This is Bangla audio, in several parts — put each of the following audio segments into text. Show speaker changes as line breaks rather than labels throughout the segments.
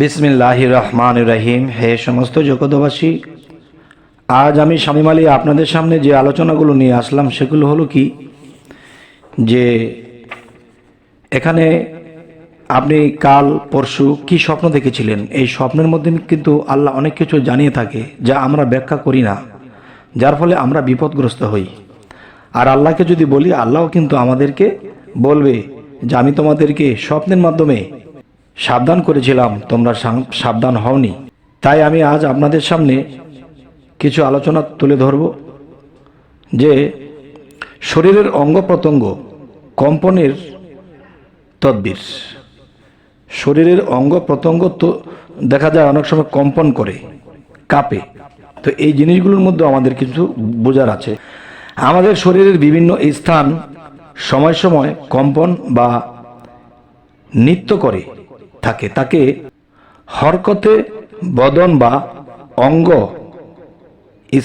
বিসমিল্লাহ রহমান রহিম হে সমস্ত জগতবাসী আজ আমি শামিম আলী আপনাদের সামনে যে আলোচনাগুলো নিয়ে আসলাম, সেগুলো হলো কি? যে এখানে আপনি কাল, পরশু কি স্বপ্ন দেখেছিলেন? এই স্বপ্নের মধ্যে কিন্তু আল্লাহ অনেক কিছু জানিয়ে থাকে, যা আমরা ব্যাখ্যা করি না, যার ফলে আমরা বিপদগ্রস্ত হই। আর আল্লাহকে যদি বলি, আল্লাহও কিন্তু আমাদেরকে বলবে যে, আমি তোমাদেরকে স্বপ্নের মাধ্যমে সাবধান করেছিলাম, তোমরা সাবধান হওনি। তাই আমি আজ আপনাদের সামনে কিছু আলোচনা তুলে ধরব যে শরীরের অঙ্গ প্রত্যঙ্গ, কম্পনের তদ্বির। শরীরের অঙ্গ প্রত্যঙ্গ তো দেখা যায় অনেক সময় কম্পন করে, কাঁপে। তো এই জিনিসগুলোর মধ্যে আমাদের কিছু বোঝার আছে। আমাদের শরীরের বিভিন্ন স্থান সময় সময় কম্পন বা নৃত্য করে। থাকে, তাকে হরকতে বদন বা অঙ্গ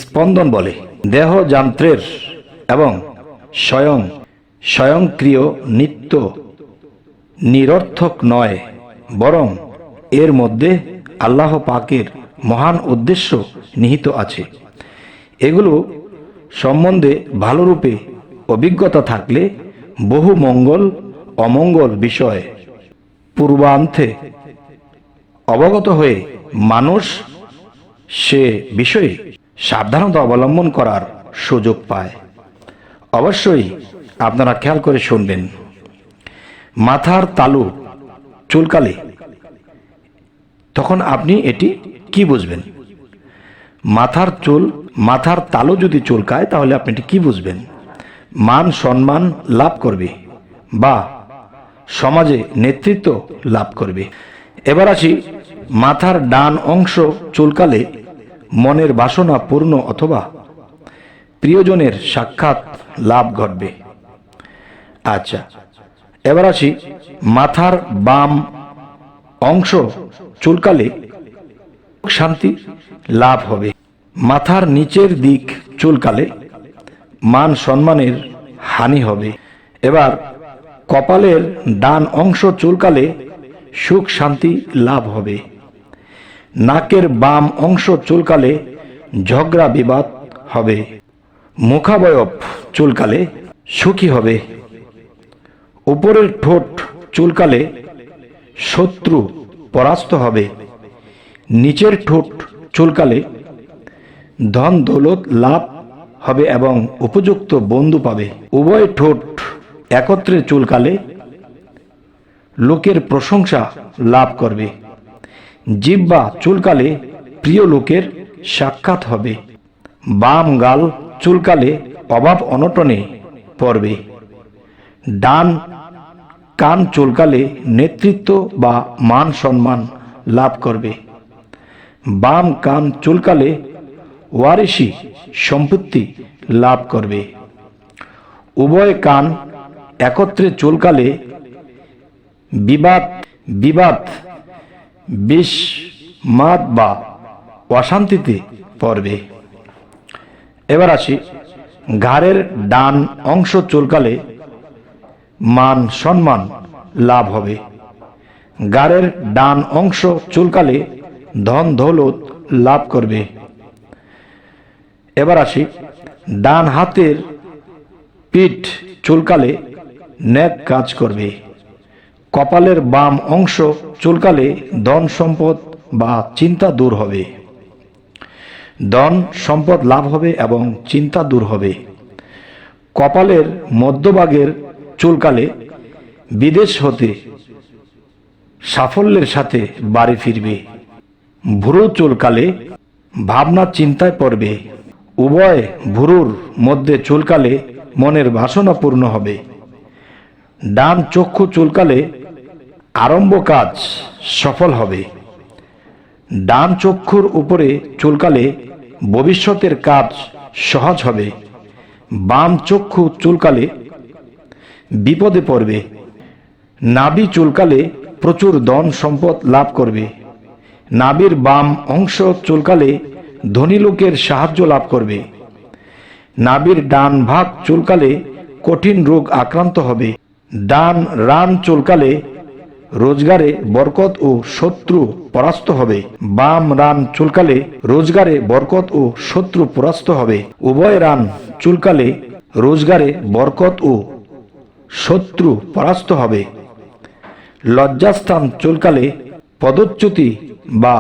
স্পন্দন বলে। দেহ যান্ত্রের এবং স্বয়ং, স্বয়ংক্রিয় নিত্য নিরর্থক নয়, বরং এর মধ্যে আল্লাহ পাকের মহান উদ্দেশ্য নিহিত আছে। এগুলো সম্বন্ধে ভালোরূপে অভিজ্ঞতা থাকলে বহু মঙ্গল, অমঙ্গল বিষয় পূর্বান্তে অবগত হয়ে মানুষ সে বিষয়ে সাবধানতা অবলম্বন করার সুযোগ পায়। অবশ্যই আপনারা খেয়াল করে শুনবেন। মাথার তালু চুলকালে তখন আপনি এটি কি বুঝবেন? মাথার চুল, মাথার তালু যদি চুলকায় তাহলে আপনি এটি কি বুঝবেন? মান সম্মান লাভ করবে বা সমাজে নেতৃত্ব লাভ করবে। এবার আসি মাথার ডান অংশ চুলকালে মনের বাসনা পূর্ণ অথবা প্রিয়জনের সাক্ষাৎ লাভ ঘটবে। আচ্ছা এবার আসি মাথার বাম অংশ চুলকালে শান্তি লাভ হবে। মাথার নিচের দিক চুলকালে মান সম্মানের হানি হবে। এবার কপালের ডান অংশ চুলকালে সুখ শান্তি লাভ হবে। নাকের বাম অংশ চুলকালে ঝগড়া বিবাদ হবে। মুখাবয়ব চুলকালে সুখী হবে। উপরের ঠোঁট চুলকালে শত্রু পরাস্ত হবে। নিচের ঠোঁট চুলকালে ধন দৌলত লাভ হবে এবং উপযুক্ত বন্ধু পাবে। উভয় ঠোঁট একত্রে চুলকালে লোকের প্রশংসা লাভ করবে। জিব্বা চুলকালে প্রিয় লোকের সাক্ষাৎ হবে। বাম গাল চুলকালে অভাব অনটনে পড়বে। ডান কান চুলকালে নেতৃত্ব বা মান সম্মান লাভ করবে। বাম কান চুলকালে ওয়ারিসি সম্পত্তি লাভ করবে। উভয় কান একত্রে চুলকালে বিবাদ বিবাদ, বিষ, মাদ বা অশান্তিতে পড়বে। এবার আসি ঘাড়ের ডান অংশ চুলকালে মান সম্মান লাভ হবে। গাড়ের ডান অংশ চুলকালে ধন দৌলত লাভ করবে। এবার আসি ডান হাতের পিঠ চুলকালে ন্যাক কাজ করবে। কপালের বাম অংশ চুলকালে ধন সম্পদ বা চিন্তা দূর হবে। ধন সম্পদ লাভ হবে এবং চিন্তা দূর হবে। কপালের মধ্যভাগের চুলকালে বিদেশ হতে সাফল্যের সাথে বাড়ি ফিরবে। ভুরু চুলকালে ভাবনা চিন্তায় পড়বে। উভয় ভুরুর মধ্যে চুলকালে মনের বাসনা পূর্ণ হবে। ডান চক্ষু চুলকালে আরম্ভ কাজ সফল হবে। ডান চক্ষুর উপরে চুলকালে ভবিষ্যতের কাজ সহজ হবে। বাম চক্ষু চুলকালে বিপদে পড়বে। নাভি চুলকালে প্রচুর ধন সম্পদ লাভ করবে। নাভির বাম অংশ চুলকালে ধনী লোকের সাহায্য লাভ করবে। নাভির ডান ভাগ চুলকালে কঠিন রোগ আক্রান্ত হবে। ডান রান চুলকালে রোজগারে বরকত ও শত্রু পরাস্ত হবে। বাম রান চুলকালে রোজগারে বরকত ও শত্রু পরাস্ত হবে। উভয় রান চুলকালে রোজগারে বরকত ও শত্রু পরাস্ত হবে। লজ্জাস্থান চুলকালে পদচ্যুতি বা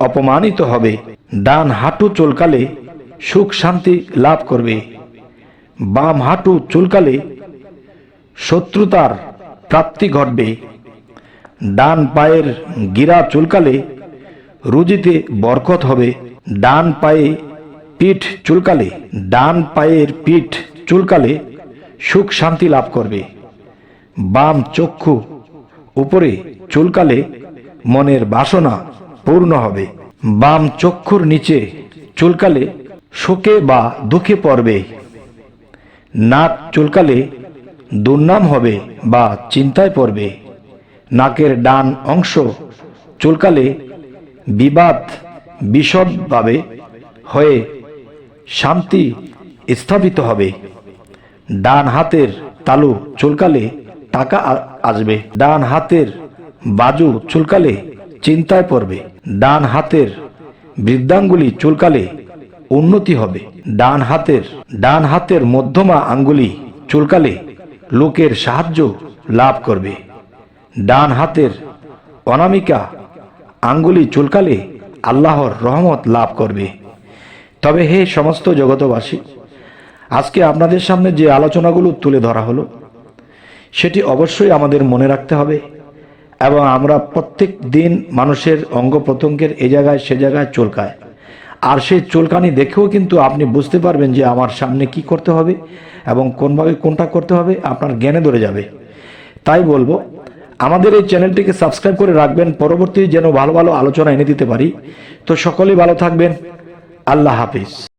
অপমানিত হবে। ডান হাঁটু চুলকালে সুখ শান্তি লাভ করবে। বাম হাঁটু চুলকালে শত্রুতার প্রাপ্তি ঘটবে। ডান পায়ের গিরা চুলকালে রুজিতে বরকত হবে। ডান পায়ে পিঠ চুলকালে, ডান পায়ের পিঠ চুলকালে সুখ শান্তি লাভ করবে। বাম চক্ষু উপরে চুলকালে মনের বাসনা পূর্ণ হবে। বাম চক্ষুর নিচে চুলকালে শোকে বা দুঃখে পড়বে। নাক চুলকালে দুর্নাম হবে বা চিন্তায় পড়বে। নাকের ডান অংশ চুলকালে বিবাদ বিশদভাবে হয়ে শান্তি স্থাপিত হবে। ডান হাতের তালু চুলকালে টাকা আসবে। ডান হাতের বাজু চুলকালে চিন্তায় পড়বে। ডান হাতের বৃদ্ধাঙ্গুলি চুলকালে উন্নতি হবে। ডান হাতের ডান হাতের মধ্যমা আঙ্গুলি চুলকালে লোকের সাহায্য লাভ করবে। ডান হাতের অনামিকা আঙ্গুলি চুলকালে আল্লাহর রহমত লাভ করবে। তবে হে সমস্ত জগতবাসী আজকে আপনাদের সামনে যে আলোচনাগুলো তুলে ধরা হলো, সেটি অবশ্যই আমাদের মনে রাখতে হবে এবং আমরা প্রত্যেক দিন মানুষের অঙ্গ প্রত্যঙ্গের এ জায়গায়, সে জায়গায় চুলকায়। আর সেই চুলকানি দেখেও কিন্তু আপনি বুঝতে পারবেন যে আমার সামনে কি করতে হবে এবং কোনভাবে কোনটা করতে হবে, আপনার জ্ঞানে ধরে যাবে। তাই বলব, আমাদের এই চ্যানেলটিকে সাবস্ক্রাইব করে রাখবেন, পরবর্তী যেন ভালো ভালো আলোচনা এনে দিতে পারি। তো সকলেই ভালো থাকবেন। আল্লাহ হাফিজ।